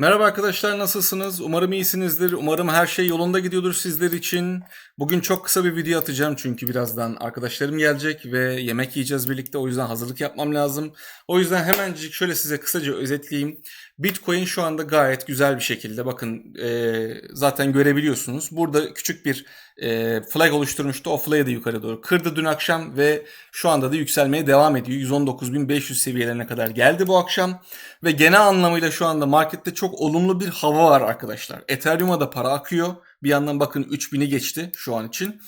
Merhaba arkadaşlar nasılsınız? Umarım iyisinizdir. Umarım her şey yolunda gidiyordur sizler için. Bugün çok kısa bir video atacağım çünkü birazdan arkadaşlarım gelecek ve yemek yiyeceğiz birlikte. O yüzden hazırlık yapmam lazım. O yüzden hemencik şöyle size kısaca özetleyeyim. Bitcoin şu anda gayet güzel bir şekilde bakın e, zaten görebiliyorsunuz. Burada küçük bir e, flag oluşturmuştu. O flag'ı da yukarı doğru kırdı dün akşam ve şu anda da yükselmeye devam ediyor. 119.500 seviyelerine kadar geldi bu akşam. Ve genel anlamıyla şu anda markette çok olumlu bir hava var arkadaşlar. Ethereum'a da para akıyor. Bir yandan bakın 3000'i geçti şu an için.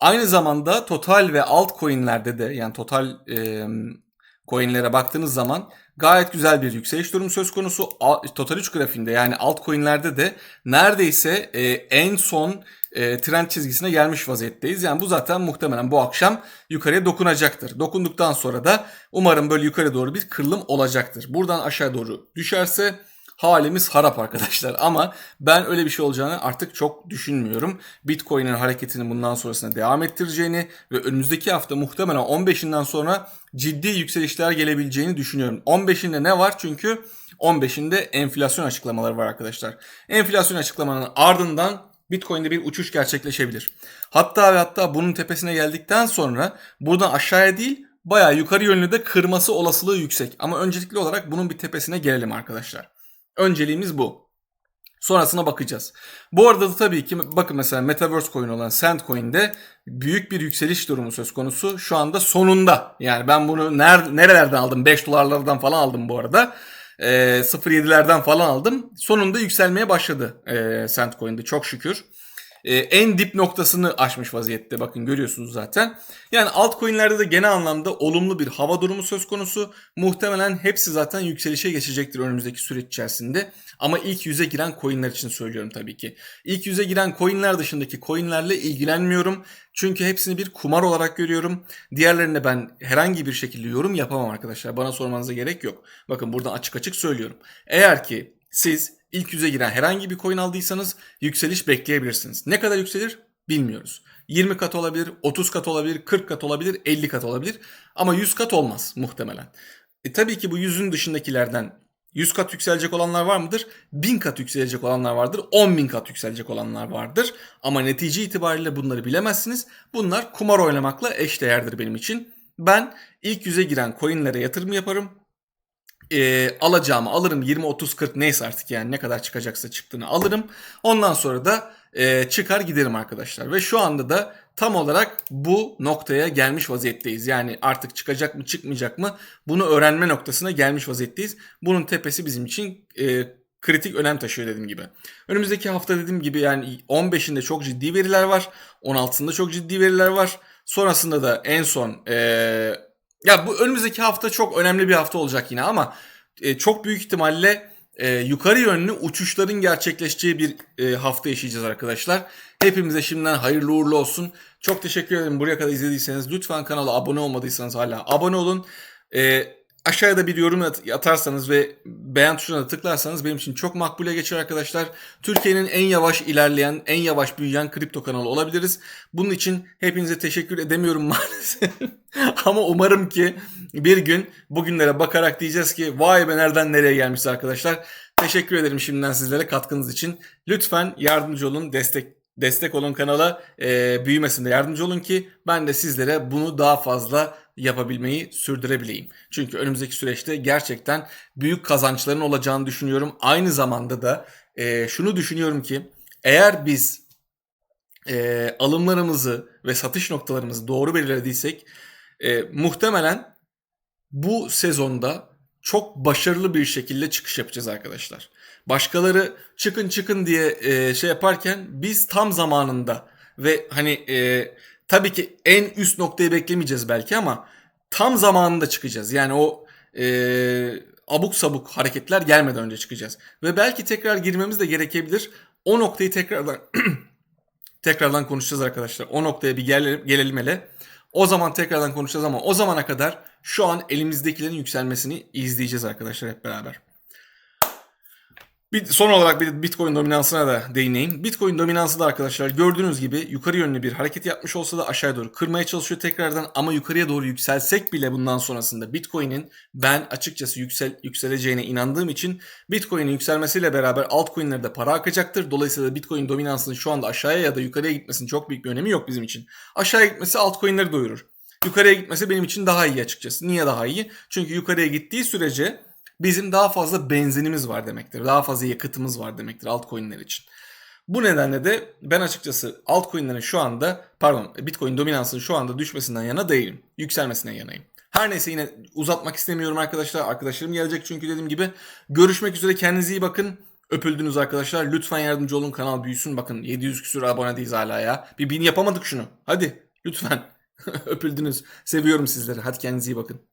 Aynı zamanda total ve altcoin'lerde de yani total e, coin'lere baktığınız zaman gayet güzel bir yükseliş durumu söz konusu. Total 3 grafiğinde yani altcoin'lerde de neredeyse e, en son e, trend çizgisine gelmiş vaziyetteyiz. Yani bu zaten muhtemelen bu akşam yukarıya dokunacaktır. Dokunduktan sonra da umarım böyle yukarı doğru bir kırılım olacaktır. Buradan aşağı doğru düşerse halimiz harap arkadaşlar. Ama ben öyle bir şey olacağını artık çok düşünmüyorum. Bitcoin'in hareketini bundan sonrasında devam ettireceğini ve önümüzdeki hafta muhtemelen 15'inden sonra ciddi yükselişler gelebileceğini düşünüyorum. 15'inde ne var? Çünkü 15'inde enflasyon açıklamaları var arkadaşlar. Enflasyon açıklamanın ardından Bitcoin'de bir uçuş gerçekleşebilir. Hatta ve hatta bunun tepesine geldikten sonra buradan aşağıya değil bayağı yukarı yönlü de kırması olasılığı yüksek. Ama öncelikli olarak bunun bir tepesine gelelim arkadaşlar. Önceliğimiz bu. Sonrasına bakacağız. Bu arada da tabii ki bakın mesela Metaverse coin olan Sandcoin'de büyük bir yükseliş durumu söz konusu. Şu anda sonunda. Yani ben bunu ner nerelerden aldım? 5 dolarlardan falan aldım bu arada. E, 0.7'lerden falan aldım. Sonunda yükselmeye başladı e, Sandcoin'de çok şükür. E, en dip noktasını aşmış vaziyette bakın görüyorsunuz zaten. Yani altcoin'lerde de genel anlamda olumlu bir hava durumu söz konusu. Muhtemelen hepsi zaten yükselişe geçecektir önümüzdeki süreç içerisinde. Ama ilk yüze giren coin'ler için söylüyorum tabii ki. İlk yüze giren coin'ler dışındaki coin'lerle ilgilenmiyorum. Çünkü hepsini bir kumar olarak görüyorum. Diğerlerine ben herhangi bir şekilde yorum yapamam arkadaşlar. Bana sormanıza gerek yok. Bakın buradan açık açık söylüyorum. Eğer ki siz ilk yüze giren herhangi bir coin aldıysanız yükseliş bekleyebilirsiniz. Ne kadar yükselir bilmiyoruz. 20 kat olabilir, 30 kat olabilir, 40 kat olabilir, 50 kat olabilir. Ama 100 kat olmaz muhtemelen. E tabii ki bu yüzün dışındakilerden 100 kat yükselecek olanlar var mıdır? 1000 kat yükselecek olanlar vardır. 10 bin kat yükselecek olanlar vardır. Ama netice itibariyle bunları bilemezsiniz. Bunlar kumar oynamakla eşdeğerdir benim için. Ben ilk yüze giren coinlere yatırım yaparım e, alacağımı alırım 20 30 40 neyse artık yani ne kadar çıkacaksa çıktığını alırım. Ondan sonra da e, çıkar giderim arkadaşlar. Ve şu anda da tam olarak bu noktaya gelmiş vaziyetteyiz. Yani artık çıkacak mı çıkmayacak mı bunu öğrenme noktasına gelmiş vaziyetteyiz. Bunun tepesi bizim için e, kritik önem taşıyor dediğim gibi. Önümüzdeki hafta dediğim gibi yani 15'inde çok ciddi veriler var. 16'sında çok ciddi veriler var. Sonrasında da en son e, ya bu önümüzdeki hafta çok önemli bir hafta olacak yine ama e, çok büyük ihtimalle e, yukarı yönlü uçuşların gerçekleşeceği bir e, hafta yaşayacağız arkadaşlar. Hepimize şimdiden hayırlı uğurlu olsun. Çok teşekkür ederim buraya kadar izlediyseniz. Lütfen kanala abone olmadıysanız hala abone olun. E, aşağıda bir yorum at- atarsanız ve beğen tuşuna da tıklarsanız benim için çok makbule geçer arkadaşlar. Türkiye'nin en yavaş ilerleyen, en yavaş büyüyen kripto kanalı olabiliriz. Bunun için hepinize teşekkür edemiyorum maalesef. Ama umarım ki bir gün bugünlere bakarak diyeceğiz ki vay be nereden nereye gelmişiz arkadaşlar. Teşekkür ederim şimdiden sizlere katkınız için. Lütfen yardımcı olun, destek destek olun kanala e, büyümesinde yardımcı olun ki ben de sizlere bunu daha fazla yapabilmeyi sürdürebileyim. Çünkü önümüzdeki süreçte gerçekten büyük kazançların olacağını düşünüyorum. Aynı zamanda da e, şunu düşünüyorum ki eğer biz e, alımlarımızı ve satış noktalarımızı doğru belirlediysek e, muhtemelen bu sezonda çok başarılı bir şekilde çıkış yapacağız arkadaşlar. Başkaları çıkın çıkın diye e, şey yaparken biz tam zamanında ve hani e, tabii ki en üst noktayı beklemeyeceğiz belki ama tam zamanında çıkacağız. Yani o e, abuk sabuk hareketler gelmeden önce çıkacağız. Ve belki tekrar girmemiz de gerekebilir. O noktayı tekrardan tekrardan konuşacağız arkadaşlar. O noktaya bir gelelim, gelelim hele. O zaman tekrardan konuşacağız ama o zamana kadar şu an elimizdekilerin yükselmesini izleyeceğiz arkadaşlar hep beraber. Bir, son olarak bir Bitcoin dominansına da değineyim. Bitcoin dominansı da arkadaşlar gördüğünüz gibi yukarı yönlü bir hareket yapmış olsa da aşağıya doğru kırmaya çalışıyor tekrardan ama yukarıya doğru yükselsek bile bundan sonrasında Bitcoin'in ben açıkçası yüksel, yükseleceğine inandığım için Bitcoin'in yükselmesiyle beraber altcoin'lerde para akacaktır. Dolayısıyla Bitcoin dominansının şu anda aşağıya ya da yukarıya gitmesinin çok büyük bir önemi yok bizim için. Aşağıya gitmesi altcoin'leri doyurur. Yukarıya gitmesi benim için daha iyi açıkçası. Niye daha iyi? Çünkü yukarıya gittiği sürece bizim daha fazla benzinimiz var demektir. Daha fazla yakıtımız var demektir altcoin'ler için. Bu nedenle de ben açıkçası altcoin'lerin şu anda pardon Bitcoin dominansının şu anda düşmesinden yana değilim. Yükselmesine yanayım. Her neyse yine uzatmak istemiyorum arkadaşlar. Arkadaşlarım gelecek çünkü dediğim gibi. Görüşmek üzere kendinize iyi bakın. Öpüldünüz arkadaşlar. Lütfen yardımcı olun kanal büyüsün. Bakın 700 küsur abone değiliz hala ya. Bir bin yapamadık şunu. Hadi lütfen. Öpüldünüz. Seviyorum sizleri. Hadi kendinize iyi bakın.